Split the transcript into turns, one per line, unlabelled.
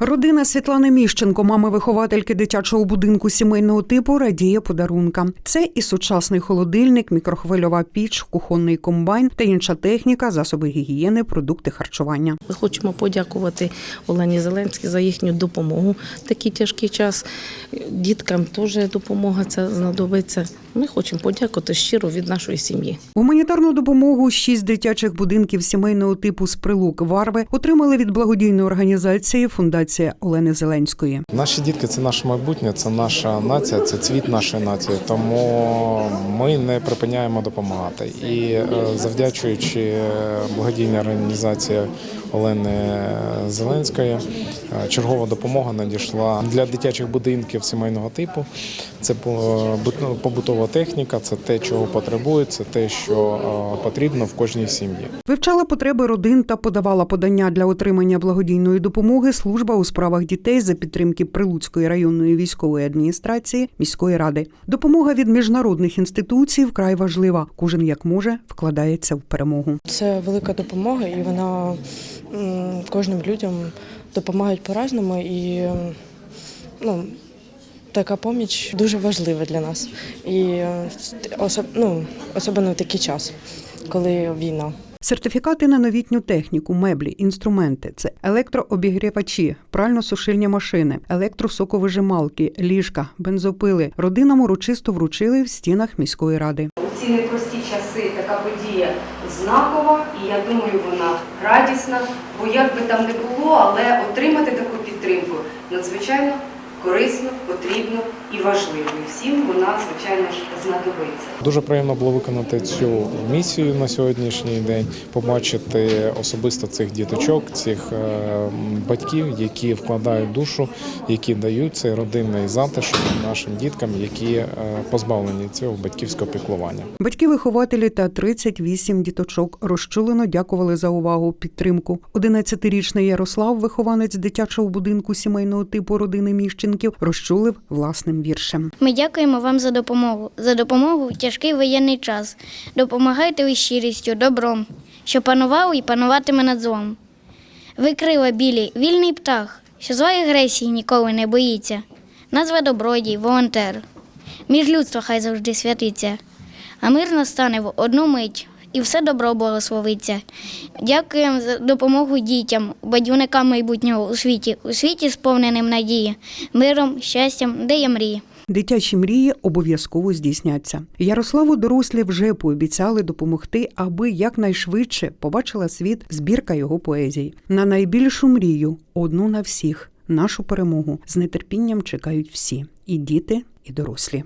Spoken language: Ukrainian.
Родина Світлани Міщенко, мами виховательки дитячого будинку сімейного типу, радіє подарункам. Це і сучасний холодильник, мікрохвильова піч, кухонний комбайн та інша техніка, засоби гігієни, продукти харчування.
Ми хочемо подякувати Олені Зеленській за їхню допомогу такий тяжкий час. Діткам теж допомога ця знадобиться. Ми хочемо подякувати щиро від нашої сім'ї.
Гуманітарну допомогу шість дитячих будинків сімейного типу з прилук Варви отримали від благодійної організації Фундація Олени Зеленської.
Наші дітки це наше майбутнє, це наша нація, це цвіт нашої нації. Тому ми не припиняємо допомагати. І е, завдячуючи благодійній організації Олени Зеленської, е, чергова допомога надійшла для дитячих будинків сімейного типу. Це по- побутова техніка, це те, чого потребують, це те, що е, потрібно в кожній сім'ї.
Вивчала потреби родин та подавала подання для отримання благодійної допомоги служба у справах дітей за підтримки Прилуцької районної військової адміністрації міської ради. Допомога від міжнародних інституцій вкрай важлива. Кожен як може вкладається в перемогу.
Це велика допомога, і вона кожним людям допомагають по-разному. І ну, така поміч дуже важлива для нас. І е, ну, особливо в такий час, коли війна.
Сертифікати на новітню техніку, меблі, інструменти це електрообігрівачі, прально-сушильні машини, електросоковижималки, ліжка, бензопили. Родинам урочисто вручили в стінах міської ради.
У ці непрості часи така подія знакова, і я думаю, вона радісна. Бо як би там не було, але отримати таку підтримку надзвичайно корисно, потрібно і важливо. І всім вона, звичайно ж, знадобиться.
Дуже приємно було виконати цю місію на сьогоднішній день, побачити особисто цих діточок, цих е, батьків, які вкладають душу, які дають цей родинний затишок нашим діткам, які е, позбавлені цього батьківського піклування.
Батьки-вихователі та 38 діточок розчулено дякували за увагу, підтримку. 11-річний Ярослав, вихованець дитячого будинку сімейного типу родини Міщенків, розчулив власним віршем.
Ми дякуємо вам за допомогу, за допомогу в тяжкий воєнний час. Допомагайте ви щирістю, добром, що панував і пануватиме над злом. Ви крила білі, вільний птах, що злої агресії ніколи не боїться. Назва добродій, волонтер. Між людства хай завжди святиться, а мир настане в одну мить. І все добро благословиться. Дякуємо за допомогу дітям, бадюникам майбутнього у світі, у світі сповненим надії, миром, щастям, де є мрії.
Дитячі мрії обов'язково здійсняться. Ярославу дорослі вже пообіцяли допомогти, аби якнайшвидше побачила світ збірка його поезій. На найбільшу мрію одну на всіх нашу перемогу з нетерпінням чекають всі і діти, і дорослі.